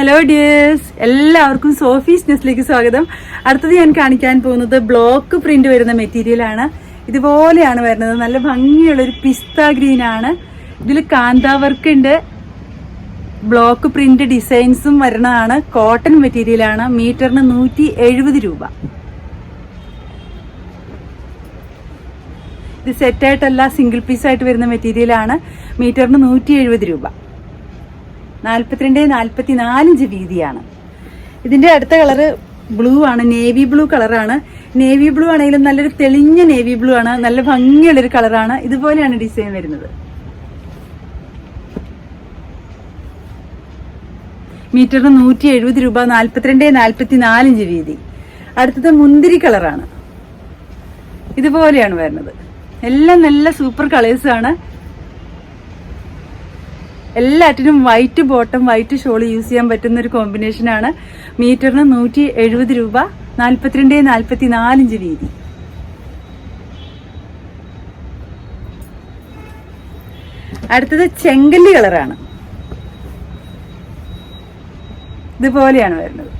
Hello dears എല്ലാവർക്കും Sophie's നെസ്റ്റിലേക്ക് സ്വാഗതം. അടുത്തത് ഞാൻ കാണിക്കാൻ പോകുന്നത് ബ്ലോക്ക് പ്രിന്റ് വരുന്ന മെറ്റീരിയൽ ആണ്. ഇതുപോലെയാണ് വരുന്നത്. നല്ല ഭംഗിയുള്ള ഒരു പിസ്ത ഗ്രീൻ ആണ്. ഇതിൽ കാന്ത വർക്ക് ഉണ്ട്. ബ്ലോക്ക് പ്രിന്റ് ഡിസൈൻസും വരുന്നതാണ്. കോട്ടൺ മെറ്റീരിയൽ ആണ്. മീറ്ററിന് നൂറ്റി എഴുപത് രൂപ. ഇത് സെറ്റായിട്ടല്ല സിംഗിൾ പീസായിട്ട് വരുന്ന മെറ്റീരിയൽ ആണ്. മീറ്ററിന് നൂറ്റി എഴുപത് രൂപ. നാൽപ്പത്തിരണ്ട് നാൽപ്പത്തി നാലിഞ്ച് വീതിയാണ്. ഇതിന്റെ അടുത്ത കളറ് ബ്ലൂ ആണ് നേവി ബ്ലൂ കളറാണ്. നേവി ബ്ലൂ ആണെങ്കിലും നല്ലൊരു തെളിഞ്ഞ നേവി ബ്ലൂ ആണ് നല്ല ഭംഗിയുള്ളൊരു കളറാണ്. ഇതുപോലെയാണ് ഡിസൈൻ വരുന്നത്. മീറ്ററിന് നൂറ്റി എഴുപത് രൂപ നാൽപ്പത്തിരണ്ട് നാൽപ്പത്തി നാലിഞ്ച് വീതി. അടുത്തത് മുന്തിരി കളറാണ്. ഇതുപോലെയാണ് വരുന്നത്. എല്ലാം നല്ല സൂപ്പർ കളേഴ്സ് ആണ് എല്ലാറ്റിനും white bottom white shawl use ചെയ്യാൻ പറ്റുന്ന ഒരു കോമ്പിനേഷൻ ആണ്. മീറ്ററിന് നൂറ്റി എഴുപത് രൂപ നാൽപ്പത്തിരണ്ട് നാൽപ്പത്തി നാലിഞ്ച് വീതി. അടുത്തത് ചെങ്കല്ലി കളറാണ് ഇതുപോലെയാണ് വരുന്നത്.